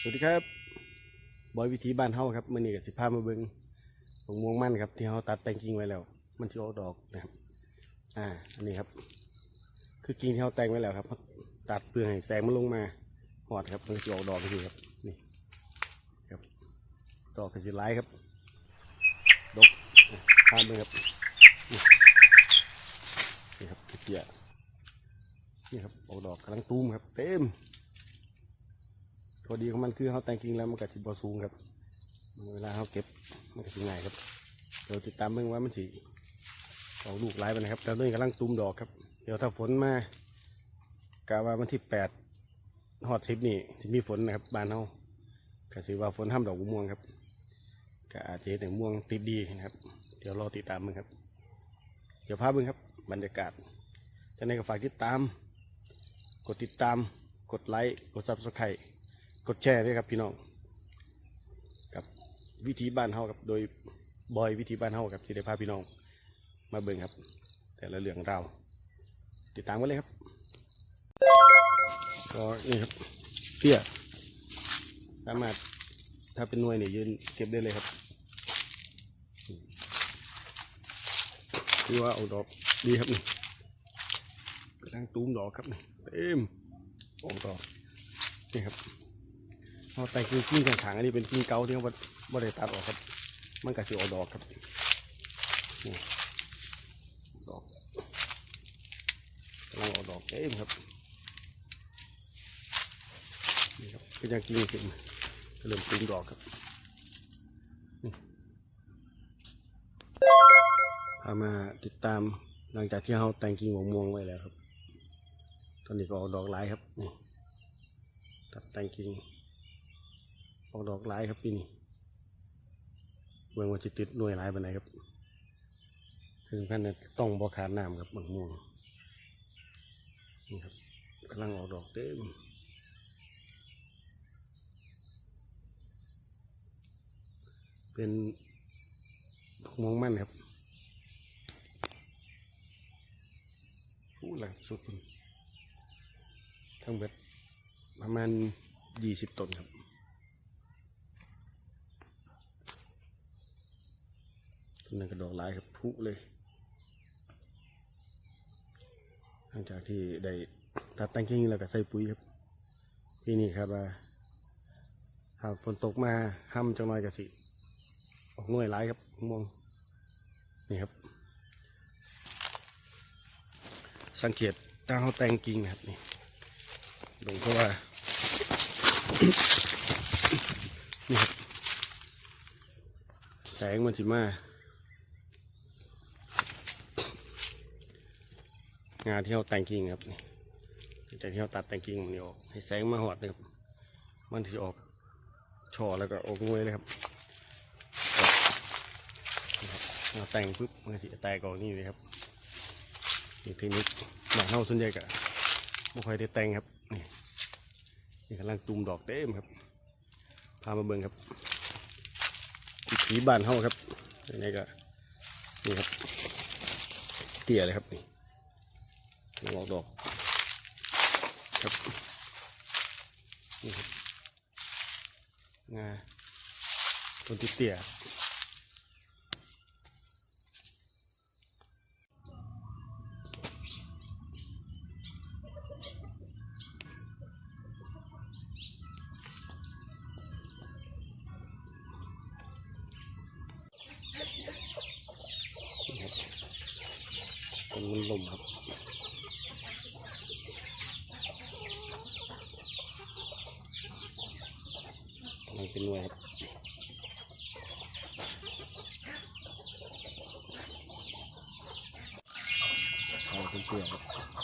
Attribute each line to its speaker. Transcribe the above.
Speaker 1: สวัสดีครับบอยวิธีบ้านเฮาครับมื่อนี้กับสิพามาเบิ่งของม่วงมันครับ ที่เฮาตัดแต่งกิ่งไว้แล้ว มันจะออกดอกนะครับ อ่า อันนี้ครับ คือกิ่งที่เฮาแต่งไว้แล้วครับ ตัดเปลือกให้แสงมันลงมาหอดครับมันจะออกดอกทีครับนี่ครับดอกก็สิร้ายครับดกข้ามไปครับนี่นี่ครับเตี้ยนี่ครับออกดอกกำลังตูมครับ เต็ม พอดีของมันคือเขาแต่งกิ่งแล้วมันก็สิบ่สูงครับเวลาเขาเก็บมันก็สิง่ายครับเดี๋ยวติดตามเบิ่งว่ามันสิออกลูกหลายไปนะครับ แต่ตอนนี้กำลังตูมดอกครับเดี๋ยวถ้าฝนมากะว่าวันที่แปดฮอดสิบนี่จะมีฝนนะครับบ้านเฮาก็สิว่าฝนห้ามดอกม่วงครับก็อาจจะเห็นแต่ม่วงติดดีนะครับ เดี๋ยวรอติดตามมึงครับ เดี๋ยวพาเบิ่งครับ บรรยากาศจะในก็ฝากติดตาม กดติดตาม กดไลค์ กดซับสไครต์ กดแชร์ด้วยครับพี่น้อง กับวิธีบ้านเฮากับโดยบอยวิธีบ้านเฮากับที่ได้พาพี่น้อง มาเบิ่งครับ แต่ละเรื่องราวติดตามกันเลยครับก็นี่ครับเตี้ยสามารถถ้าเป็นหน่วยเนี่ยยืนเก็บได้เลยครับคือว่าเอาดอกดีครับนี่กำลังตูมดอกครับนี่เต็มออกดอกนี่ครับ เอาแต่กิ้งกิ้งข้างๆอันนี้เป็นกิ้งเกาที่เขาบ่บ่ได้ตัดออกครับ มันก็สิออกดอกครับนี่ดอกกำลังออกดอกเต็มครับนี่ครับเป็นยังกิ้งขึ้นก็เริ่มปรุงดอกครับนี่พามาติดตามหลังจากที่เราแต่งกิ่งมะม่วงไว้แล้วครับ ตอนนี้ก็ออกดอกหลายครับนี่ตัดแต่งกิ่ง ออกดอกหลายครับปีนี้เมืองว่าจะติดหน่วยหลายไปไหนครับถึงขั้นต้องบอขาดน้ำครับมะม่วงนี่ครับกำลังออกดอกเต็มเป็นดอกม่วงมันครับพูดอะไรสุดทั้งเบ็ดประมาณยี่สิบต้นครับ ต้นนั้นกระดอกหลายครับพุเลยหลังจากที่ได้ตัดแต่งกิ่งแล้วก็ใส่ปุ๋ยครับปีนี้ครับว่าหากฝนตกมาห้ำจังหน่อยก็สิออกหน่วยหลายครับมองนี่ครับ สังเกตตาเขาแต่งกิ่งนะครับนี่ดูเพราะว่านี่ครับแสงมันสิมา งานที่เราแต่งกิ่งครับนี่จากที่เราตัดแต่งกิ่งมันออกให้แสงมาหอดนะครับ มันที่ออกช่อแล้วก็ออกงวยเลยครับเราแต่งปุ๊บมันก็สิแตกออกนี่เลยครับนี่เทคนิคหมาเน่าส่วนใหญ่ก็ไม่ค่อยได้แต่งครับนี่นี่กำลังตูมดอกเต็มครับ พามาเบิ่งครับวิถีบ้านเฮาครับยังไงก็นี่ครับ เตี้ยเลยครับนี่ ดอกดอกครับนี่ครับงาต้นที่เตี้ยนี่ครับ เป็นหน่วยครับเอาเป็นเกลือครับ